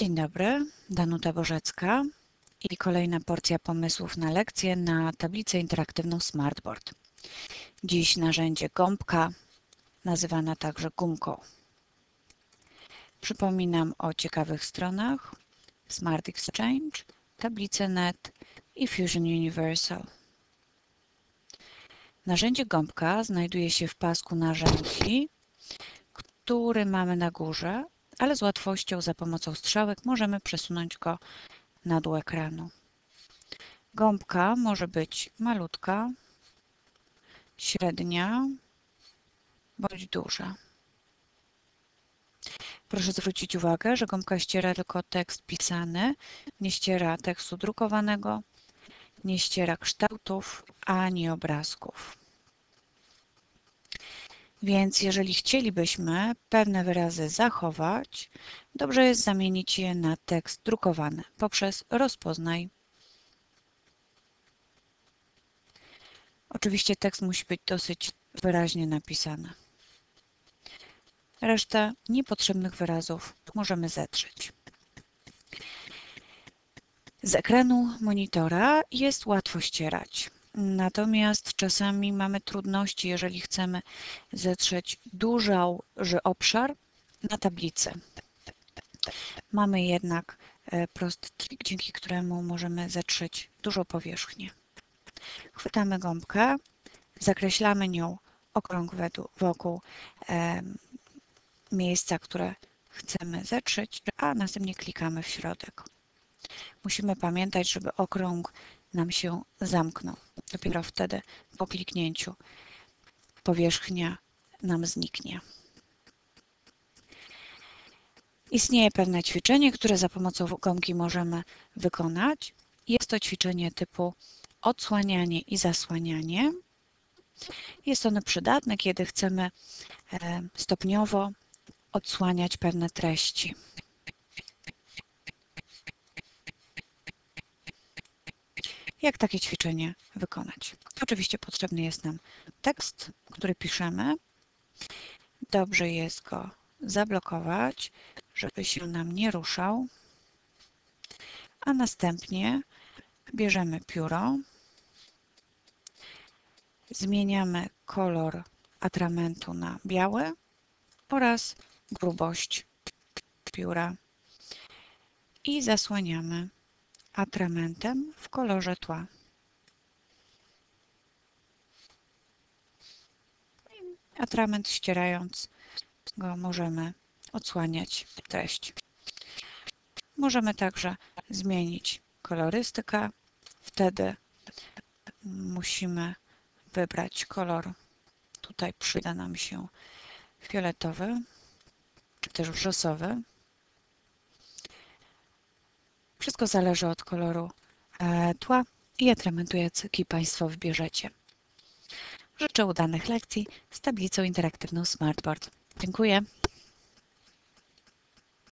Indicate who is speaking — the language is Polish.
Speaker 1: Dzień dobry, Danuta Bożecka i kolejna porcja pomysłów na lekcję na tablicę interaktywną Smartboard. Dziś narzędzie gąbka, nazywana także gumką. Przypominam o ciekawych stronach Smart Exchange, tablice NET i Fusion Universal. Narzędzie gąbka znajduje się w pasku narzędzi, który mamy na górze, ale z łatwością za pomocą strzałek możemy przesunąć go na dół ekranu. Gąbka może być malutka, średnia bądź duża. Proszę zwrócić uwagę, że gąbka ściera tylko tekst pisany, nie ściera tekstu drukowanego, nie ściera kształtów ani obrazków. Więc jeżeli chcielibyśmy pewne wyrazy zachować, dobrze jest zamienić je na tekst drukowany poprzez rozpoznaj. Oczywiście tekst musi być dosyć wyraźnie napisany. Resztę niepotrzebnych wyrazów możemy zetrzeć. Z ekranu monitora jest łatwo ścierać. Natomiast czasami mamy trudności, jeżeli chcemy zetrzeć duży obszar na tablicy. Mamy jednak e, prosty trik, dzięki któremu możemy zetrzeć dużą powierzchnię. Chwytamy gąbkę, zakreślamy nią okrąg wokół miejsca, które chcemy zetrzeć, a następnie klikamy w środek. Musimy pamiętać, żeby okrąg nam się zamknął. Dopiero wtedy po kliknięciu powierzchnia nam zniknie. Istnieje pewne ćwiczenie, które za pomocą gąbki możemy wykonać. Jest to ćwiczenie typu odsłanianie i zasłanianie. Jest ono przydatne, kiedy chcemy e, stopniowo odsłaniać pewne treści. Jak takie ćwiczenie wykonać? Oczywiście potrzebny jest nam tekst, który piszemy. Dobrze jest go zablokować, żeby się nam nie ruszał. A następnie bierzemy pióro, zmieniamy kolor atramentu na biały oraz grubość pióra i zasłaniamy atramentem w kolorze tła. Atrament ścierając go możemy odsłaniać treść. Możemy także zmienić kolorystykę. Wtedy musimy wybrać kolor. Tutaj przyda nam się fioletowy, czy też wrzosowy. Wszystko zależy od koloru e, tła i atramentu, jaki Państwo wybierzecie. Życzę udanych lekcji z tablicą interaktywną Smartboard. Dziękuję.